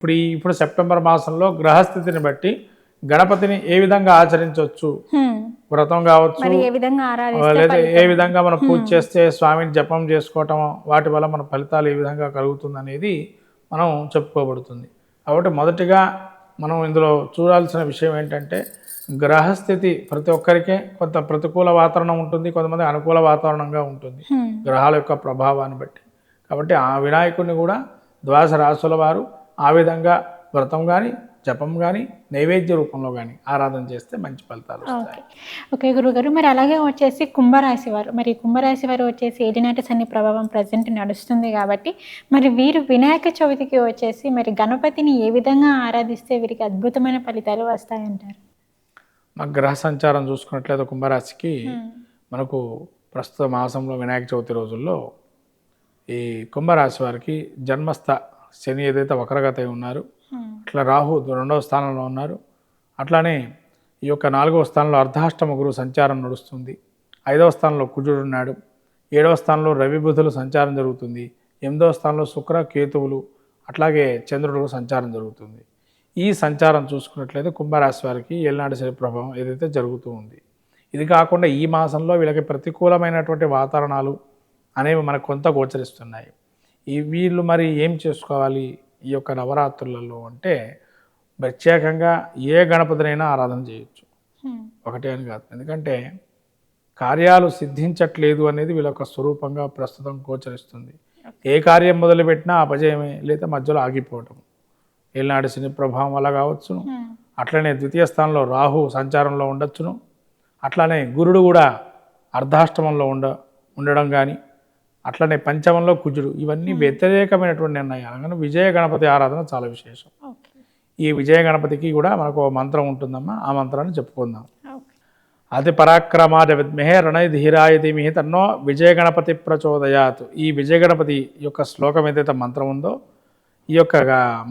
ఇప్పుడు ఈ ఇప్పుడు సెప్టెంబర్ మాసంలో గ్రహస్థితిని బట్టి గణపతిని ఏ విధంగా ఆచరించవచ్చు. వ్రతం కావచ్చు లేదా ఏ విధంగా మనం పూజ చేస్తే స్వామిని జపం చేసుకోవటం వాటి వల్ల మన ఫలితాలు ఏ విధంగా కలుగుతుంది అనేది మనం చెప్పుకోబడుతుంది. కాబట్టి మొదటిగా మనం ఇందులో చూడాల్సిన విషయం ఏంటంటే గ్రహస్థితి ప్రతి ఒక్కరికే కొంత ప్రతికూల వాతావరణం ఉంటుంది కొంతమంది అనుకూల వాతావరణంగా ఉంటుంది. గ్రహాల యొక్క ప్రభావాన్ని బట్టి. కాబట్టి ఆ వినాయకుడిని కూడా ద్వాదశ రాశుల వారు ఆ విధంగా వ్రతం కానీ జపం కానీ నైవేద్య రూపంలో కానీ ఆరాధన చేస్తే మంచి ఫలితాలు ఓకే. ఓకే గురుగారు మరి అలాగే వచ్చేసి కుంభరాశి వారు మరి కుంభరాశి వారు వచ్చేసి ఏలినాటి శని ప్రభావం ప్రజెంట్ నడుస్తుంది కాబట్టి మరి వీరు వినాయక చవితికి వచ్చేసి మరి గణపతిని ఏ విధంగా ఆరాధిస్తే వీరికి అద్భుతమైన ఫలితాలు వస్తాయంటారు? మా గ్రహ సంచారం చూసుకున్నట్లయితే కుంభరాశికి మనకు ప్రస్తుత మాసంలో వినాయక చవితి రోజుల్లో ఈ కుంభరాశి వారికి జన్మస్థ శని ఏదైతే వక్రగత ఉన్నారు. అట్లా రాహు రెండవ స్థానంలో ఉన్నారు. అట్లానే ఈ యొక్క నాలుగవ స్థానంలో అర్ధాష్టమ గురువు సంచారం నడుస్తుంది. ఐదవ స్థానంలో కుజుడు ఉన్నాడు. ఏడవ స్థానంలో రవి బుధులు సంచారం జరుగుతుంది. ఎనిమిదవ స్థానంలో శుక్ర కేతువులు అట్లాగే చంద్రుడు సంచారం జరుగుతుంది. ఈ సంచారం చూసుకున్నట్లయితే కుంభరాశి వారికి ఏలినాటి శని ప్రభావం ఏదైతే జరుగుతూ ఉంది. ఇది కాకుండా ఈ మాసంలో వీళ్ళకి ప్రతికూలమైనటువంటి వాతావరణాలు అనేవి మనకు కొంత గోచరిస్తున్నాయి. ఈ వీళ్ళు మరి ఏం చేసుకోవాలి ఈ యొక్క నవరాత్రులలో అంటే ప్రత్యేకంగా ఏ గణపతినైనా ఆరాధన చేయొచ్చు. ఒకటే అని కాదు. ఎందుకంటే కార్యాలు సిద్ధించట్లేదు అనేది వీళ్ళ యొక్క స్వరూపంగా ప్రస్తుతం గోచరిస్తుంది. ఏ కార్యం మొదలుపెట్టినా అపజయమే లేదా మధ్యలో ఆగిపోవటం ఏలినాటి శని ప్రభావం వల్ల కావచ్చును. అట్లనే ద్వితీయ స్థానంలో రాహు సంచారంలో ఉండొచ్చును. అట్లనే గురుడు కూడా అర్ధాష్టమంలో ఉండ ఉండడం కానీ అట్లనే పంచమంలో కుజుడు. ఇవన్నీ వ్యతిరేకమైనటువంటి నిర్ణయాలు. కానీ విజయ గణపతి ఆరాధన చాలా విశేషం. ఈ విజయ గణపతికి కూడా మనకు మంత్రం ఉంటుందమ్మా. ఆ మంత్రాన్ని చెప్పుకుందాం. అతి పరాక్రమాద విద్మహే రణయ ధీరాయ ధీమిహి తన్నో విజయ గణపతి ప్రచోదయాత్. ఈ విజయ గణపతి యొక్క శ్లోకం ఏదైతే మంత్రం ఉందో ఈ యొక్క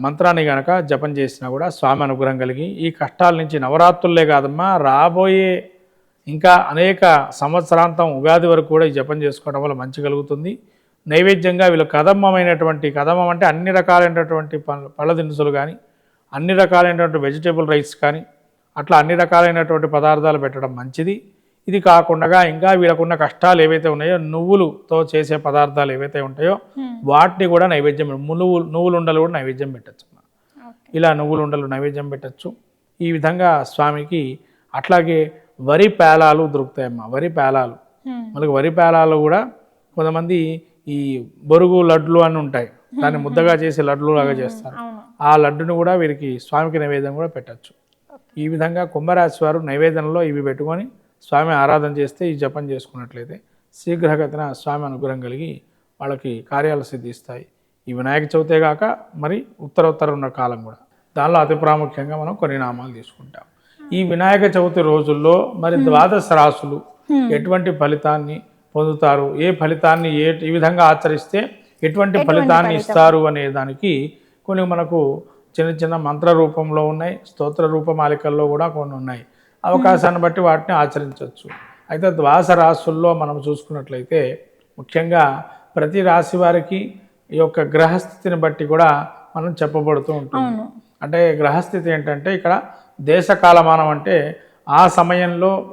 మంత్రాన్ని గనక జపం చేసినా కూడా స్వామి అనుగ్రహం కలిగి ఈ కష్టాల నుంచి నవరాత్రులే కాదమ్మా రాబోయే ఇంకా అనేక సంవత్సరాంతం ఉగాది వరకు కూడా ఈ జపం చేసుకోవడం వల్ల మంచి కలుగుతుంది. నైవేద్యంగా వీళ్ళు కదమ్మమైనటువంటి కదమ్మం అంటే అన్ని రకాలైనటువంటి పళ్ళ పళ్ళ దినుసులు కానీ అన్ని రకాలైనటువంటి వెజిటేబుల్ రైస్ కానీ అట్లా అన్ని రకాలైనటువంటి పదార్థాలు పెట్టడం మంచిది. ఇది కాకుండా ఇంకా వీళ్ళకున్న కష్టాలు ఏవైతే ఉన్నాయో నువ్వులతో చేసే పదార్థాలు ఏవైతే ఉంటాయో. వాటిని కూడా నైవేద్యం నువ్వులు నువ్వులు ఉండలు కూడా నైవేద్యం పెట్టచ్చు. ఇలా నువ్వులు ఉండలు నైవేద్యం పెట్టచ్చు. ఈ విధంగా స్వామికి అట్లాగే వరి పేలాలు దొరుకుతాయమ్మా వరి పేలాలు. మనకు వరి పేలాలు కూడా కొంతమంది ఈ బొరుగు లడ్లు అని ఉంటాయి. దాన్ని ముద్దగా చేసి లడ్లు లాగా చేస్తారు. ఆ లడ్డుని కూడా వీరికి స్వామికి నైవేద్యం కూడా పెట్టచ్చు. ఈ విధంగా కుంభరాశి వారు నైవేద్యంలో ఇవి పెట్టుకొని స్వామి ఆరాధన చేస్తే ఈ జపం చేసుకున్నట్లయితే శీఘ్రగతిన స్వామి అనుగ్రహం కలిగి వాళ్ళకి కార్యాలు సిద్ధిస్తాయి. ఈ వినాయక చవితే కాక మరి ఉత్తర ఉత్తర ఉన్న కాలం కూడా. దానిలో అతి ప్రాముఖ్యంగా మనం కొన్ని నామాలు తీసుకుంటాం. ఈ వినాయక చవితి రోజుల్లో మరి ద్వాదశ రాసులు ఎటువంటి ఫలితాన్ని పొందుతారు? ఏ ఫలితాన్ని ఏ ఈ విధంగా ఆచరిస్తే ఎటువంటి ఫలితాన్ని ఇస్తారు అనే దానికి కొన్ని మనకు చిన్న చిన్న మంత్ర రూపంలో ఉన్నాయి స్తోత్ర రూపమాలికల్లో కూడా కొన్ని ఉన్నాయి. అవకాశాన్ని బట్టి వాటిని ఆచరించవచ్చు. అయితే ద్వాస రాశుల్లో మనం చూసుకున్నట్లయితే ముఖ్యంగా ప్రతి రాశి వారికి ఈ యొక్క గ్రహస్థితిని బట్టి కూడా మనం చెప్పబడుతూ ఉంటుంది. అవును. అంటే గ్రహస్థితి ఏంటంటే ఇక్కడ దేశకాలమానం అంటే ఆ సమయంలో